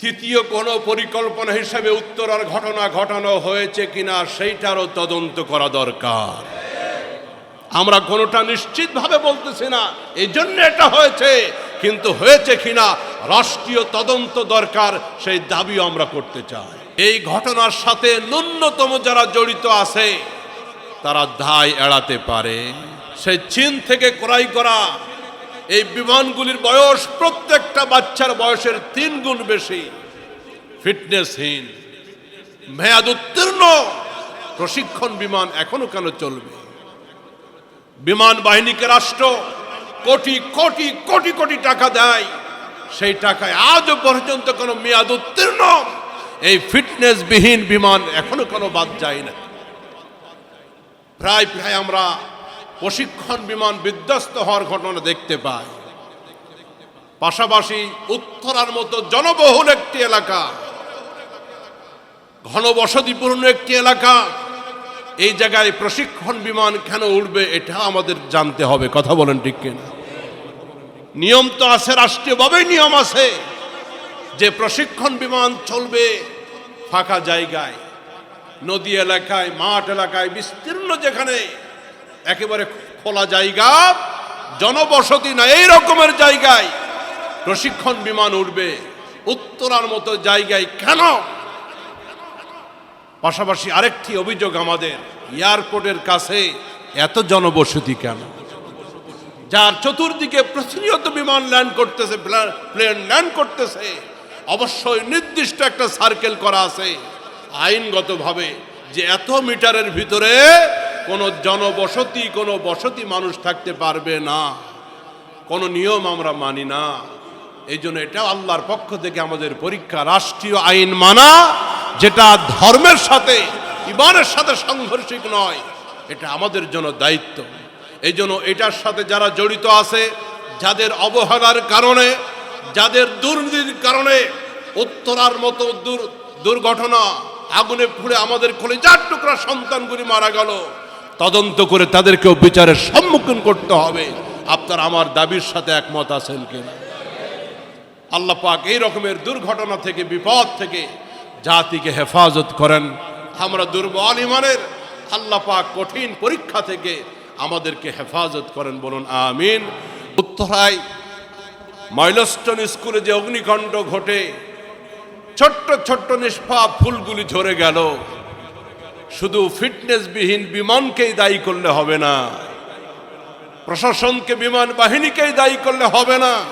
তৃতীয় কোনো পরিকল্পনা হিসেবে উত্তরার ঘটনা ঘটানো হয়েছে কিনা সেইটারও তদন্ত করা দরকার। আমরা কোনোটা নিশ্চিতভাবে বলতেছি না, এই জন্য এটা হয়েছে, কিন্তু হয়েছে কিনা রাষ্ট্রীয় তদন্ত দরকার, সেই দাবিও আমরা করতে চাই। এই ঘটনার সাথে ন্যূনতম যারা জড়িত আছে, তারা দায় এড়াতে পারে। সেই চীন থেকে ক্রয় করা এই বিমানগুলির বয়স প্রত্যেকটা বাচ্চার বয়সের তিন গুণ বেশি। ফিটনেসহীন মেয়াদ উত্তীর্ণ প্রশিক্ষণ বিমান এখনও কেন চলবে? বিমান বাহিনীকে রাষ্ট্র কোটি কোটি কোটি কোটি টাকা দেয়। সেই টাকায় আজও পর্যন্ত কোনো মেয়াদ উত্তীর্ণ এই ফিটনেসবিহীন বিমান এখনও কোনো বাদ যায় না। প্রায় প্রায় আমরা প্রশিক্ষণ বিমান বিধ্বস্ত হওয়ার ঘটনা দেখতে পায় পাশাপাশি উত্তরার মতো জনবহুল একটি এলাকা, ঘনবসতিপূর্ণ একটি এলাকা, এই জায়গায় প্রশিক্ষণ বিমান কেন উঠবে এটা আমাদের জানতে হবে, কথা বলেন ঠিক কিনা? নিয়ম তো আছে, রাষ্ট্রীয়ভাবেই নিয়ম আছে যে প্রশিক্ষণ বিমান চলবে ফাঁকা জায়গায়, নদী এলাকায়, মাঠ এলাকায়, বিস্তীর্ণ যেখানে একেবারে খোলা জায়গা, জনবসতি না, এই রকমের জায়গায় প্রশিক্ষণ বিমান উঠবে। উত্তরার মতো জায়গায় কেন? পাশাপাশি আরেকটি অভিযোগ আমাদের, এয়ারপোর্টের কাছে এত জনবসতি কেন? যার চতুর্দিকে প্রতিনিয়ত বিমান ল্যান্ড করতেছে প্লা- প্লেন ল্যান্ড করতেছে। অবশ্যই নির্দিষ্ট একটা সার্কেল করা আছে, আইনগতভাবে, যে এত মিটারের ভিতরে কোনো জনবসতি, কোনো বসতি মানুষ থাকতে পারবে না। কোনো নিয়ম আমরা মানি না। এই জন্য এটা আল্লাহর পক্ষ থেকে আমাদের পরীক্ষা, রাষ্ট্রীয় আইন মানা, যেটা ধর্মের সাথে, ইমানের সাথে সাংঘর্ষিক নয়, এটা আমাদের জন্য দায়িত্ব। এই জন্য এটার সাথে যারা জড়িত আছে, যাদের অবহেলার কারণে, যাদের দুর্নীতির কারণে উত্তরার মতো দুর, দুর্ঘটনা আগুনে পুড়ে আমাদের কলেজার টুকরা সন্তানগুলি মারা গেল তদন্ত করে তাদেরকেও বিচারের সম্মুখীন করতে হবে। আপনার আমার দাবির সাথে একমত আছেন কিনা? আল্লাহ পাক এই রকমের দুর্ঘটনা থেকে, বিপদ থেকে জাতিকে হেফাজত করেন। আমরা দুর্বল ইমানের আল্লাহ পাক কঠিন পরীক্ষা থেকে আমাদেরকে হেফাজত করেন বলুন, আমিন। উত্তরায় মাইলস্টন স্কুলে যে অগ্নিকাণ্ড ঘটে, ছোট্ট ছোট্ট নিষ্পাপ ফুলগুলি ঝরে গেল। শুধু ফিটনেসবিহীন বিমানকেই দায়ী করলে হবে না। প্রশাসনকে, বিমান বাহিনীকেই দায়ী করলে হবে না।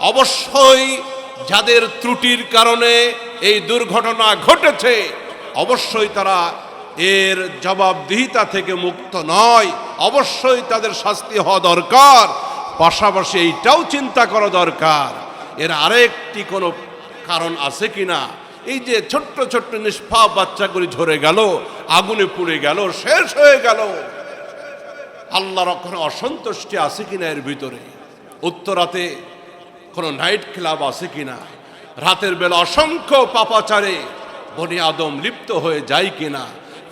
অবশ্যই যাদের ত্রুটির কারণে এই দুর্ঘটনা ঘটেছে, অবশ্যই তারা এর জবাবদিহিতা থেকে মুক্ত নয়। অবশ্যই তাদের শাস্তি হওয়া দরকার। পাশাপাশি এইটাও চিন্তা করা দরকার। এর আরেকটি কোনো কারণ আছে কিনা? এই যে ছোট্ট ছোট্ট নিষ্পাপ বাচ্চাগুলি ঝরে গেল, আগুনে পুড়ে গেল, শেষ হয়ে গেল। আল্লাহর ওখানে অসন্তুষ্টি আছে কিনা এর ভিতরে? উত্তরাতে কোনো নাইট ক্লাব আছে কিনা? রাতের বেলা অসংখ্য পাপাচারে বনি আদম লিপ্ত হয়ে যায় কিনা?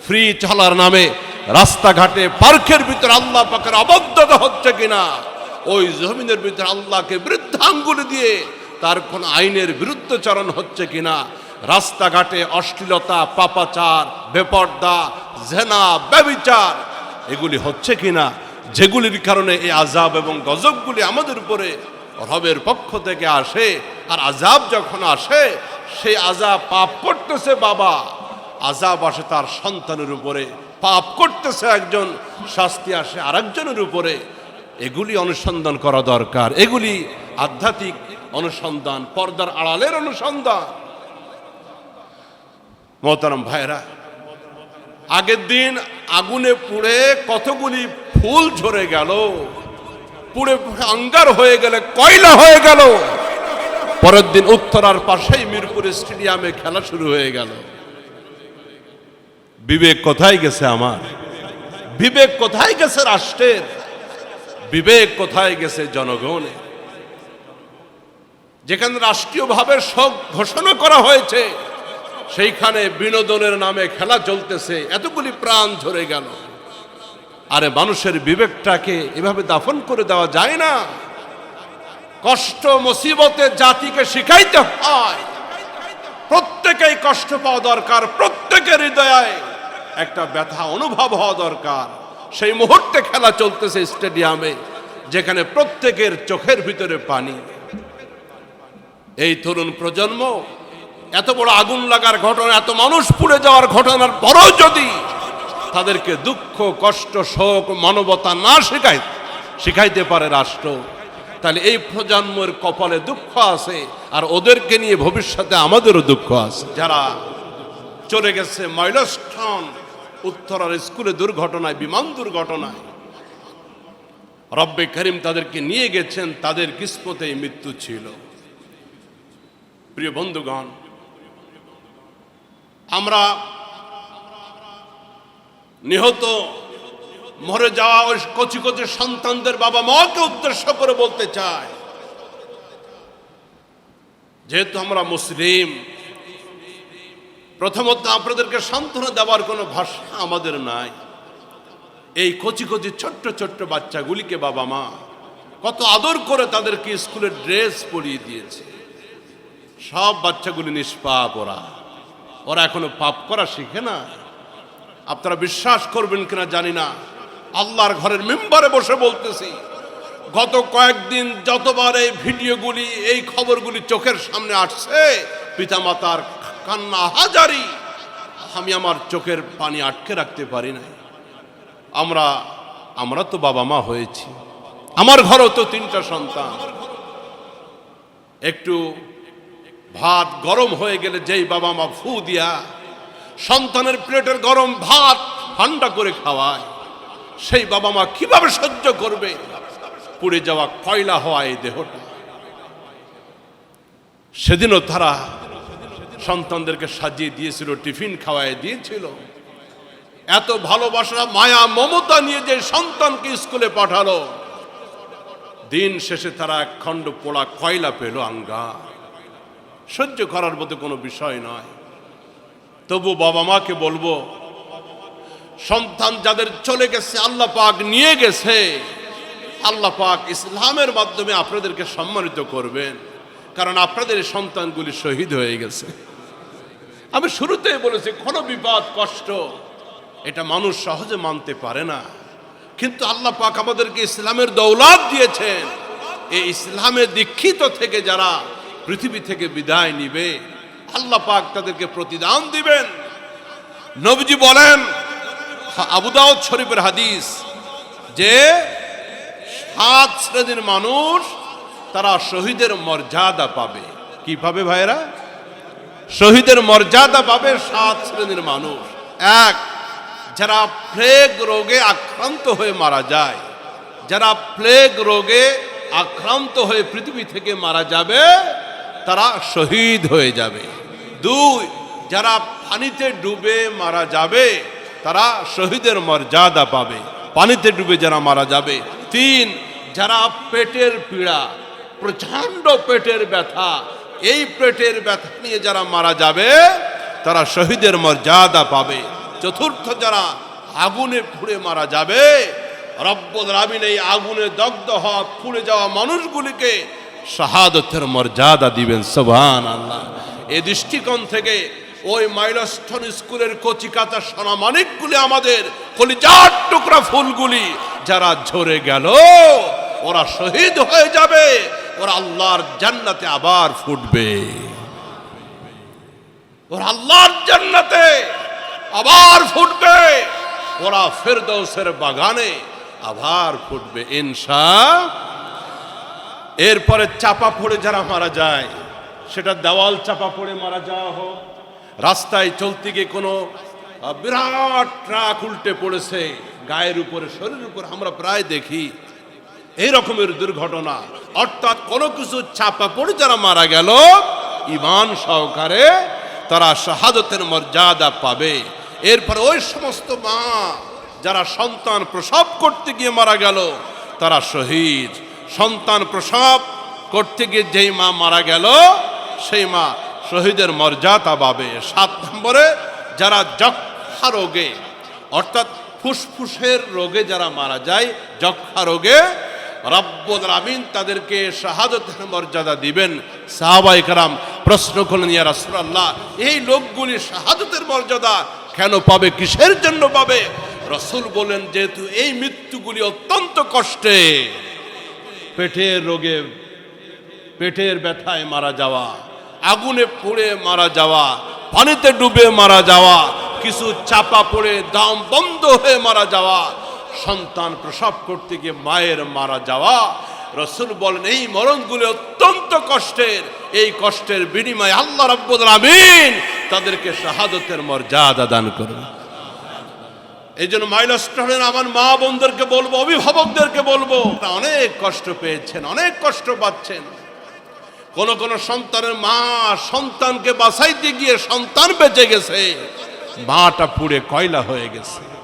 ফ্রি চলার নামে রাস্তাঘাটে, পার্কের ভিতরে আল্লাহ পাকের অবদ্ধতা হচ্ছে কিনা? ওই জমিনের ভিতরে আল্লাহকে বৃদ্ধাঙ্গুলি দিয়ে তার কোন আইনের বিরুদ্ধচারণ হচ্ছে কিনা? রাস্তাঘাটে অশ্লীলতা, পাপাচার, বেপর্দা, জেনা, ব্যবিচার, এগুলি হচ্ছে কিনা? যেগুলির কারণে এই আজাব এবং গজবগুলি আমাদের উপরে রবের পক্ষ থেকে আসে, আর আজাব যখন আসে, সেই আজাব পাপ করতেছে বাবা। আজাব আসে তার সন্তানের উপরে, পাপ করতেছে একজন, শাস্তি আসে আরেকজনের উপরে। এগুলি অনুসন্ধান করা দরকার। এগুলি আধ্যাত্মিক অনুসন্ধান, পর্দার আড়ালের অনুসন্ধান। মোহতারাম ভাইরা আগের দিন আগুনে পুড়ে কতগুলি ফুল ঝরে গেল, পুড়ে আঙ্গার হয়ে গেলে কয়লা হয়ে গেল। পরের দিন উত্তরার পাশেই মিরপুর স্টেডিয়ামে খেলা শুরু হয়ে গেল। বিবেক কোথায় গেছে আমার? বিবেক কোথায় গেছে রাষ্ট্রের? বিবেক কোথায় গেছে জনগণের? যেখানে রাষ্ট্রীয়ভাবে শোক ঘোষণা করা হয়েছে সেইখানে বিনোদনের নামে খেলা চলতেছে, এতগুলি প্রাণ ঝরে গেল। আরে মানুষের বিবেকটাকে এভাবে দাফন করে দেওয়া যায় না। কষ্ট মুসিবতে জাতিকে শিখাইতে হয়। প্রত্যেকেরই কষ্ট পাওয়া দরকার, প্রত্যেকের হৃদয়ে একটা ব্যথা অনুভব হওয়া দরকার। সেই মুহূর্তে খেলা চলতেছে স্টেডিয়ামে, যেখানে প্রত্যেকের চোখের ভিতরে পানি। এই তরুণ প্রজন্ম এত বড় আগুন লাগার ঘটনা, এত মানুষ পুড়ে যাওয়ার ঘটনার পরও যদি তাদেরকে দুঃখ, কষ্ট, শোক, মানবতা না শেখায়, শিখাইতে পারে রাষ্ট্র, তাহলে এই প্রজন্মের কপালে দুঃখ আছে, আর ওদেরকে নিয়ে ভবিষ্যতে আমাদেরও দুঃখ আছে। যারা চলে গেছে মাইলস্টন উত্তরার স্কুলে দুর্ঘটনায়, বিমান দুর্ঘটনায়, রব্বে করিম তাদেরকে নিয়ে গেছেন, তাদের কিসমতেই মৃত্যু ছিল। প্রিয় বন্ধুগণ আমরা নিহত, মরে যাওয়া ওই কচি কচি সন্তানদের বাবা মাকে উদ্দেশ্য করে বলতে চাই। যেহেতু আমরা মুসলিম, প্রথমত আপনাদেরকে সান্ত্বনা দেওয়ার কোনো ভাষা আমাদের নাই। এই কচি কচি ছোট্ট ছোট্ট বাচ্চাগুলিকে বাবা মা কত আদর করে তাদেরকে স্কুলের ড্রেস পরিয়ে দিয়েছে। সব বাচ্চাগুলি নিষ্পাপ ওরা। ওরা এখনও পাপ করা শিখে না। আপনারা বিশ্বাস করবেন কিনা জানি না। আল্লাহর ঘরের মেম্বারে বসে বলতেছি, গত কয়েকদিন যতবার এই ভিডিওগুলি, এই খবরগুলি চোখের সামনে আসছে, পিতামাতার কান্না হাজারি, আমি আমার চোখের পানি আটকে রাখতে পারি নাই। আমরা আমরা তো বাবা মা হয়েছি। আমার ঘরেও তো তিনটা সন্তান। একটু ভাত গরম হয়ে গেলে যেই বাবা মা ফু দিয়া সন্তানের প্লেটের গরম ভাত ঠান্ডা করে খাওয়ায়, সেই বাবা মা কীভাবে সহ্য করবে? পুড়ে যাওয়া কয়লা হওয়া এই দেহটা। সেদিনও তারা সন্তানদেরকে সাজিয়ে দিয়েছিল, টিফিন খাওয়ায় দিয়েছিল। এত ভালোবাসা, মায়া, মমতা নিয়ে যে সন্তানকে স্কুলে পাঠালো। দিন শেষে তারা এক খণ্ড পোড়া কয়লা পেল আঙ্গা সহ্য করার মতো কোনো বিষয় নয়। তবু বাবা মাকে বলব, সন্তান যাদের চলে গেছে, আল্লাহ পাক নিয়ে গেছে, আল্লাহ পাক ইসলামের মাধ্যমে আপনাদেরকে সম্মানিত করবেন, কারণ আপনাদের সন্তানগুলি শহীদ হয়ে গেছে। আমি শুরুতেই বলেছি, কোনো বিপদ, কষ্ট, এটা মানুষ সহজে মানতে পারে না। কিন্তু আল্লাহ পাক আমাদেরকে ইসলামের দৌলত দিয়েছেন। এই ইসলামে দীক্ষিত থেকে যারা পৃথিবী থেকে বিদায় নিবে। আল্লাহ পাক তাদেরকে প্রতিদান দিবেন। নবীজি বলেন, আবু দাউদ শরীফের হাদিস যে সাত শ্রেণির মানুষ তারা শহীদের মর্যাদা পাবে। কি পাবে ভাইরা শহীদের মর্যাদা পাবে সাত শ্রেণির মানুষ। এক, যারা প্লেগ রোগে আক্রান্ত হয়ে মারা যায়, যারা প্লেগ রোগে আক্রান্ত হয়ে পৃথিবী থেকে মারা যাবে তারা শহীদ হয়ে যাবে। দুই, যারা পানিতে ডুবে মারা যাবে, তারা শহীদের মর্যাদা পাবে। পানিতে ডুবে যারা মারা যাবে। তিন, যারা পেটের পীড়া, প্রচণ্ড পেটের ব্যথা, এই পেটের ব্যথা নিয়ে যারা মারা যাবে, তারা শহীদের মর্যাদা পাবে। চতুর্থ, যারা আগুনে পুড়ে মারা যাবে, রব্বুল রাবিন এই আগুনে দগ্ধ হওয়া পুড়ে যাওয়া মানুষগুলিকে শাহাদতের মর্যাদা দিবেন সোভান আল্লাহ এ দৃষ্টিকোণ থেকে ওই মাইলস্টন স্কুলের কচি কাঁচা সোনা মানিকগুলি আমাদের কলিজার টুকরা ফুলগুলি যারা ঝরে গেল, ওরা শহীদ হয়ে যাবে, ওরা আল্লাহর জান্নাতে আবার ফুটবে। ওরা আল্লাহর জান্নাতে আবার ফুটবে, ওরা ফেরদৌসের বাগানে আবার ফুটবে। ইনসা এরপরে চাপা পড়ে যারা মারা যায়, সেটা দেওয়াল চাপা পড়ে মারা যাওয়া হোক, রাস্তায় চলতে গিয়ে কোনো বিরাট ট্রাক উল্টে পড়েছে, গায়ের উপরে, শরীরের উপর, আমরা প্রায় দেখি এই রকমের দুর্ঘটনা। অর্থাৎ কোনো কিছু চাপা পড়ে যারা মারা গেল, ইমান সহকারে তারা শাহাদতের মর্যাদা পাবে। এরপর ওই সমস্ত মা যারা সন্তান প্রসব করতে গিয়ে মারা গেল, তারা শহীদ। সন্তান প্রসব করতে গিয়ে যেই মা মারা গেল, সেই মা শহীদের মর্যাদা পাবে। সাত নম্বরে, যারা যক্ষা রোগে, অর্থাৎ ফুসফুসের রোগে যারা মারা যায় যক্ষা রোগে, রব্বুল তাদেরকে শাহাদতের মর্যাদা দিবেন। সাহাবাই কারাম প্রশ্ন করলেন, ইয়া রাসূলুল্লাহ, এই লোকগুলি শাহাদতের মর্যাদা কেন পাবে? কিসের জন্য পাবে? রসুল বলেন যেহেতু এই মৃত্যুগুলি অত্যন্ত কষ্টে। পেটের রোগে, পেটের ব্যথায় মারা যাওয়া, আগুনে পুড়ে মারা যাওয়া, পানিতে ডুবে মারা যাওয়া, কিছু চাপা পড়ে দাম বন্ধ হয়ে মারা যাওয়া, সন্তান প্রসব করতে গিয়ে মায়ের মারা যাওয়া, রসুল বলেন, এই মরণগুলি অত্যন্ত কষ্টের। এই কষ্টের বিনিময়ে আল্লাহ রাব্বুল আমিন তাদেরকে শাহাদতের মর্যাদা দান করবে এই জন্য মাইলস্টনের আমার মা বোনদেরকে বলব, অভিভাবকদেরকে বলব অনেক কষ্ট পেয়েছেন, অনেক কষ্ট পাচ্ছেন। কোন কোন সন্তানের মা সন্তানকে বাসাইতে গিয়ে সন্তান বেঁচে গেছে, মাটা পুড়ে কয়লা হয়ে গেছে।